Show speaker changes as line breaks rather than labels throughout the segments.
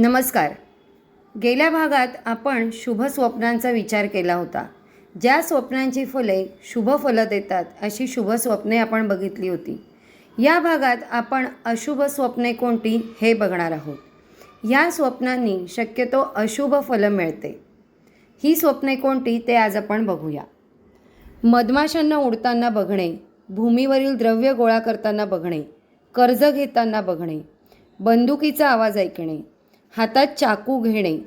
नमस्कार. गेल्या भागात आपण शुभ स्वप्नांचा विचार केला होता. ज्या स्वप्नांची फले शुभ फलं देतात अशी शुभ स्वप्ने आपण बघितली होती. या भागात आपण अशुभ स्वप्ने कोणती हे बघणार आहोत. या स्वप्नांनी शक्यतो अशुभ फलं मिळते. ही स्वप्ने कोणती ते आज आपण बघूया. मधमाशांना उडताना बघणे भूमीवरील द्रव्य गोळा करताना बघणे कर्ज घेताना बघणे बंदुकीचा आवाज ऐकणे हातात चाकू घेणे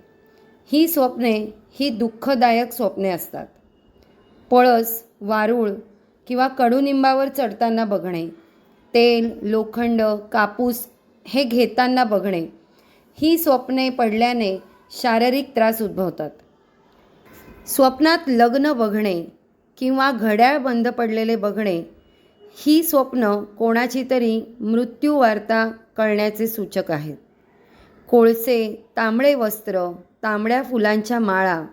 ही स्वप्ने ही दुःखदायक स्वप्ने असतात. पळस वारूळ किंवा कडुनिंबावर चढताना बघणे तेल लोखंड कापूस हे घेताना बघणे ही स्वप्ने पडल्याने शारीरिक त्रास उद्भवतात. स्वप्नात लग्न बघणे किंवा घड्याळ बंद पडलेले बघणे ही स्वप्न कोणाची तरी मृत्यू वार्ता कळण्याचे सूचक आहेत. कोळसे तांबडे वस्त्र तांबड्या फुलांच्या माळा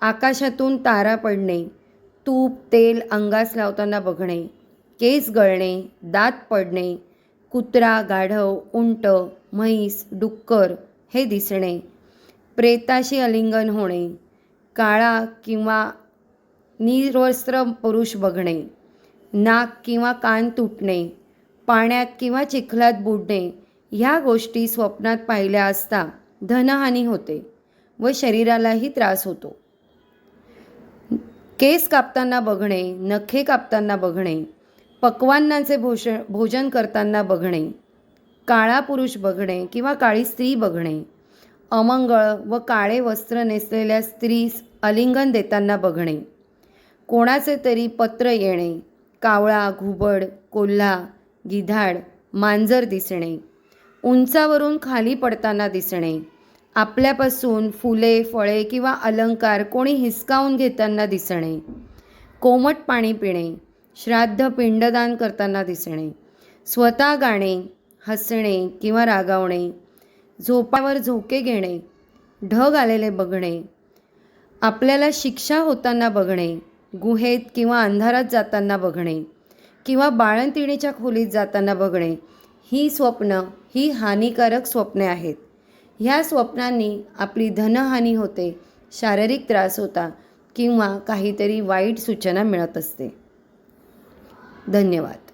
आकाशातून तारा पडणे तूप तेल अंगास लावताना बघणे केस गळणे दात पडणे कुत्रा गाढव उंट म्हैस डुक्कर हे दिसणे प्रेताशी अलिंगन होणे काळा किंवा निर्वस्त्र पुरुष बघणे नाक किंवा कान तुटणे पाण्यात किंवा चिखलात बुडणे ह्या गोष्टी स्वप्नात पाहिल्या असता धनहानी होते व शरीरालाही त्रास होतो. केस कापताना बघणे नखे कापताना बघणे पक्वान्नाचे भोष भोजन करताना बघणे काळा पुरुष बघणे किंवा काळी स्त्री बघणे अमंगळ व काळे वस्त्र नेसलेल्या स्त्रीस अलिंगन देताना बघणे कोणाचे तरी पत्र येणे कावळा घुबड कोल्हा गिधाड मांजर दिसणे उंचावरून खाली पडताना दिसणे. आपल्यापासून फुले फळे किंवा अलंकार कोणी हिसकावून घेताना दिसणे. कोमट पाणी पिणे. श्राद्ध पिंडदान करताना दिसणे. स्वतः गाणे हसणे किंवा रागावणे. झोपावर झोके घेणे. ढग आलेले बघणे. आपल्याला शिक्षा होताना बघणे. गुहेत किंवा अंधारात जाताना बघणे. किंवा बाळंतिणीच्या खोलीत जाताना बघणे. ही स्वप्न ही हानिकारक स्वप्ने आहेत. ह्या स्वप्नांनी आपली धनहानी होते शारीरिक त्रास होता किंवा काहीतरी वाईट सूचना मिळत असते. धन्यवाद.